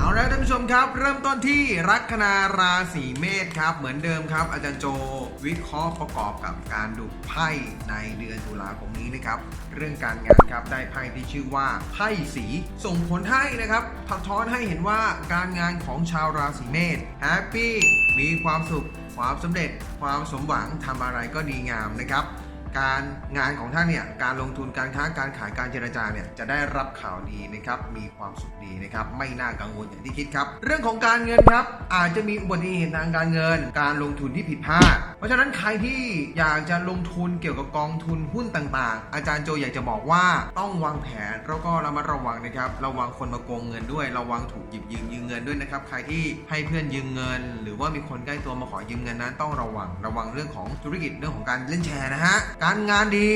เอาละท่านผู้ชมครับ เริ่มต้นที่ลัคนาราศีเมษครับ เหมือนเดิมครับ อาจารย์โจวิเคราะห์ประกอบกับการดูไพ่ในเดือนตุลาคมนี้นะครับ เรื่องการงานครับได้ไพ่ที่ชื่อว่าไพ่สี ส่งผลให้นะครับพักท้อนให้เห็นว่าการงานของชาวราศีเมษแฮปปี้มีความสุขความสำเร็จความสมหวังทำอะไรก็ดีงามนะครับ การงานของท่านเนี่ยการลงทุนการค้าการขายการเจรจาเนี่ยจะได้รับข่าวดีนะครับมีความสุขดีนะครับไม่น่ากังวลอย่างที่คิดครับ เรื่องของการเงินครับอาจจะมีอุบัติเหตุทางการเงิน การลงทุนที่ผิดพลาด เพราะฉะนั้นใครที่อยากจะลงทุนเกี่ยวกับกองทุนหุ้นต่างๆ อาจารย์โจอยากจะบอกว่าต้องวางแผนแล้วก็ระมัดระวังนะครับระวังคนมาโกงเงินด้วย ระวังถูกหยิบยืมยืมเงินด้วยนะครับใครที่ให้เพื่อนยืมเงิน หรือว่ามีคนใกล้ตัวมาขอยืมเงินนั้นต้องระวังระวังเรื่องของธุรกิจเรื่องของการเล่นแชร์นะฮะการงานดี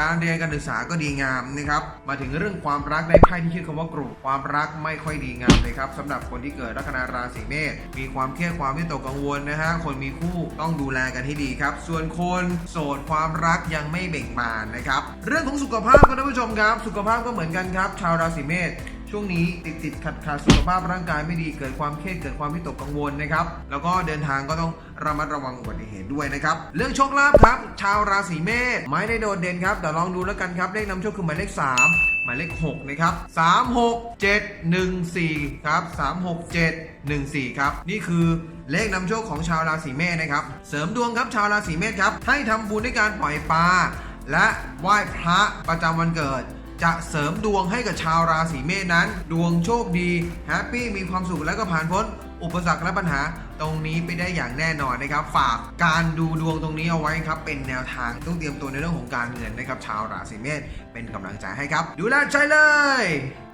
การเรียนการศึกษาก็ดีงามนะครับมาถึงเรื่องความรักได้ไพ่ที่ชื่อคำว่ากรุความรักไม่ค่อยดีงามเลยครับสำหรับคนที่เกิดลัคนาราศีเมษมีความเครียดความวิตกกังวลนะฮะคนมีคู่ต้องดูแลกันให้ดีครับ ส่วนคนโสดความรักยังไม่เบ่งบานนะครับ เรื่องของสุขภาพครับท่านผู้ชมครับ สุขภาพก็เหมือนกันครับ ชาวราศีเมษช่วงนี้ติดติดขัดขัดสุขภาพร่างกายไม่ดีเกิดความเครียดเกิดความวิตกกังวลนะครับ แล้วก็เดินทางก็ต้องระมัดระวังอุบัติเหตุด้วยนะครับ เรื่องโชคลาภครับ ชาวราศีเมษไม่ได้โดดเด่นครับแต่ลองดูแล้วกันครับเลขนำโชคคือหมายเลข 3 หมายเลข 6 นะครับ 3 6 7 1 4 ครับ 3 6 7 1 4 ครับ นี่คือเลขนำโชคของชาวราศีเมษนะครับ เสริมดวงครับชาวราศีเมษครับ ให้ทำบุญด้วยการปล่อยปลา และไหว้พระประจำวันเกิดจะเสริมดวงให้กับชาวราศีเมษนั้น ดวงโชคดี แฮปปี้มีความสุขและก็ผ่านพ้น อุปสรรคและปัญหา ตรงนี้ไปได้อย่างแน่นอนนะครับ ฝากการดูดวงตรงนี้เอาไว้ครับ เป็นแนวทางต้องเตรียมตัวในเรื่องของการเงินนะครับ ชาวราศีเมษเป็นกำลังใจให้ครับ ดูแลใจเลย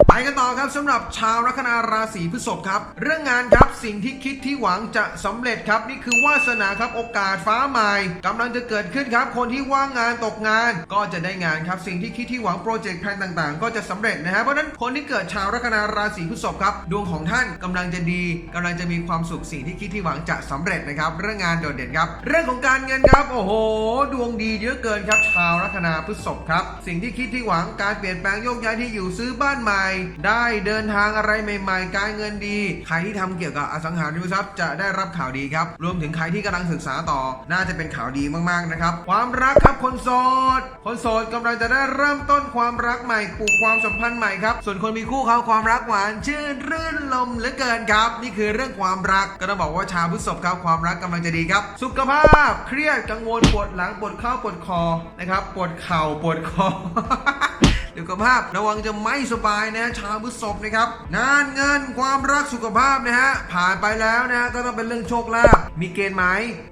ไปกันต่อครับสำหรับชาวลัคนาราศีพฤษภครับ เรื่องงานครับสิ่งที่คิดที่หวังจะสำเร็จครับ นี่คือวาสนาครับโอกาสฟ้าใหม่กำลังจะเกิดขึ้นครับ คนที่ว่างงานตกงาน ก็จะได้งานครับสิ่งที่คิดที่หวังโปรเจกต์แพลนต่างๆ ก็จะสำเร็จนะฮะเพราะนั้นคนที่เกิดชาวลัคนาราศีพฤษภครับดวงของท่านกำลังจะดีกำลังจะมีความสุขสิ่งที่คิดที่หวังจะสำเร็จนะครับ เรื่องงานโดดเด่นครับ เรื่องของการเงินครับ โอ้โห ดวงดีเยอะเกินครับ ชาวลัคนาพฤษภครับ สิ่งที่คิดที่หวังการเปลี่ยนแปลงโยกย้ายที่อยู่ซื้อบ้านใหม่ได้เดินทางอะไรใหม่ๆ การเงินดี ใครที่ทำเกี่ยวกับอสังหาริมทรัพย์จะได้รับข่าวดีครับ รวมถึงใครที่กำลังศึกษาต่อ น่าจะเป็นข่าวดีมากๆนะครับ ความรักครับคนโสด คนโสดกำลังจะได้เริ่มต้นความรักใหม่ปลูกความสัมพันธ์ใหม่ครับ ส่วนคนมีคู่เขาความรักหวานชื่นรื่นลมเหลือเกินครับ นี่คือเรื่องความรักก็ต้องบอกว่าชาวพฤษภครับความรักกำลังจะดีครับ สุขภาพเครียดกังวลปวดหลังปวดข้าปวดคอนะครับปวดเข่าปวดคอ สุขภาพ ระวังจะไม่สบายนะชาวพฤษภนะครับงานเงินความรักสุขภาพนะฮะผ่านไปแล้วนะฮะก็ต้องเป็นเรื่องโชคลาภมีเกณฑ์ไหม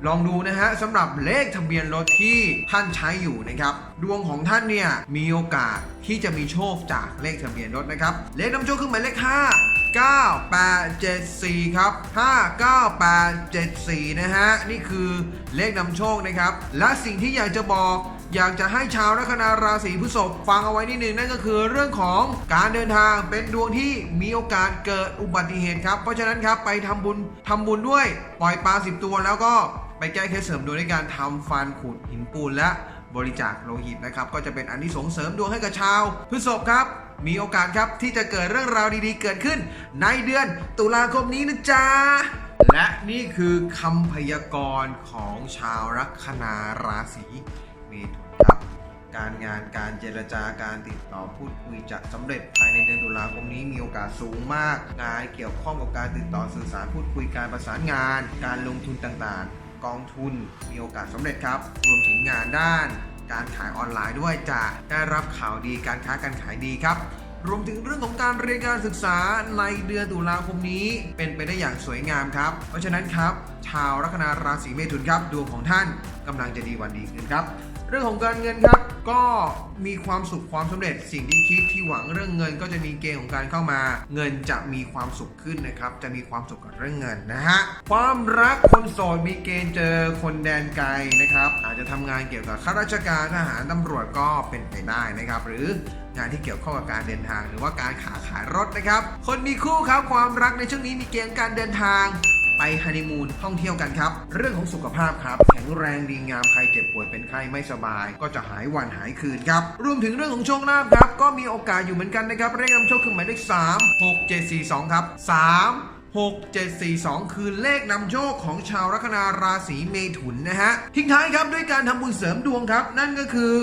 ลองดูนะฮะสำหรับเลขทะเบียนรถที่ท่านใช้อยู่นะครับดวงของท่านเนี่ยมีโอกาสที่จะมีโชคจากเลขทะเบียนรถนะครับเลขนำโชคคือหมายเลข5 9874 ครับ 59874 นะฮะ นี่คือเลขนำโชคนะครับ และสิ่งที่อยากจะบอกอยากจะให้ชาวลัคนาราศีพฤษภฟังเอาไว้นิดนึงนั่นก็คือเรื่องของการเดินทางเป็นดวงที่มีโอกาสเกิดอุบัติเหตุครับ เพราะฉะนั้นครับไปทำบุญทำบุญด้วยปล่อยปลาสิบตัวแล้วก็ไปแก้เคล็ดเสริมดวงด้วยการทำฟันขูดหินปูนและบริจาคโลหิตนะครับ ก็จะเป็นอันที่ส่งเสริมดวงให้กับชาวพฤษภครับ มีโอกาสครับที่จะเกิดเรื่องราวดีๆ เกิดขึ้น ในเดือนตุลาคมนี้นะจ๊ะ และนี่คือคำพยากรณ์ของชาวลัคนาราศีเมถุนครับ การงานการเจรจาการติดต่อพูดคุยจะสำเร็จภายในเดือนตุลาคมนี้มีโอกาสสูงมากงานเกี่ยวข้องกับการติดต่อสื่อสารพูดคุยการประสานงาน การลงทุนต่างๆ กองทุนมีโอกาสสำเร็จครับ รวมถึงงานด้าน การขายออนไลน์ด้วยจะได้รับข่าวดีการค้าการขายดีครับ รวมถึงเรื่องของการเรียนการศึกษาในเดือนตุลาคมนี้ เป็นไปได้อย่างสวยงามครับ เพราะฉะนั้นครับ ชาวลัคนาราศีเมถุนครับดวงของท่าน กำลังจะดีวันดีขึ้นครับ เรื่องของการเงินครับ ก็มีความสุขความสำเร็จ สิ่งที่คิดที่หวังเรื่องเงิน ก็จะมีเกณฑ์ของการเข้ามา เงินจะมีความสุขขึ้นนะครับ จะมีความสุขกับเรื่องเงินนะฮะ ความรักคนโสดมีเกณฑ์เจอคนแดนไกลนะครับ อาจจะทำงานเกี่ยวกับข้าราชการทหารตำรวจก็เป็นไปได้นะครับ หรืองานที่เกี่ยวข้องกับการเดินทาง หรือว่าการขาขายรถนะครับ คนมีคู่ครับความรักในช่วงนี้มีเกณฑ์การเดินทาง ฮันนีมูนท่องเที่ยวกันครับ เรื่องของสุขภาพครับ แข็งแรงดีงามใครเจ็บป่วยเป็นไข้ไม่สบาย ก็จะหายวันหายคืนครับ รวมถึงเรื่องของโชคลาภครับ ก็มีโอกาสอยู่เหมือนกันนะครับเลขนำโชคคือหมายเลข3 6 7 4 2 ครับ 3 6742 คือเลขนำโชคของชาวลัคนาราศีเมถุนนะฮะ ทิ้งท้ายครับด้วยการทำบุญเสริมดวงครับ นั่นก็คือ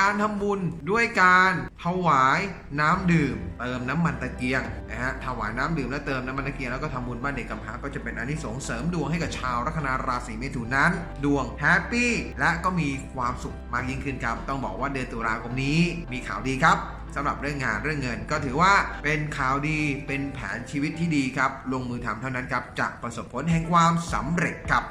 การทำบุญด้วยการถวายน้ำดื่ม เติมน้ำมันตะเกียงนะฮะถวายน้ำดื่มและเติมน้ำมันตะเกียงแล้วก็ทำบุญบ้านเด็กกำพร้าก็จะเป็นอานิสงส์เสริมดวงให้กับชาวลัคนาราศีเมถุนนั้น ดวงแฮปปี้และก็มีความสุขมากยิ่งขึ้นครับ ต้องบอกว่าเดือนตุลาคมนี้มีข่าวดีครับ สำหรับเรื่องงานเรื่องเงิน ก็ถือว่าเป็นข่าวดีเป็นแผนชีวิตที่ดีครับ ลงมือทำเท่านั้นครับจะประสบผลแห่งความสำเร็จครับ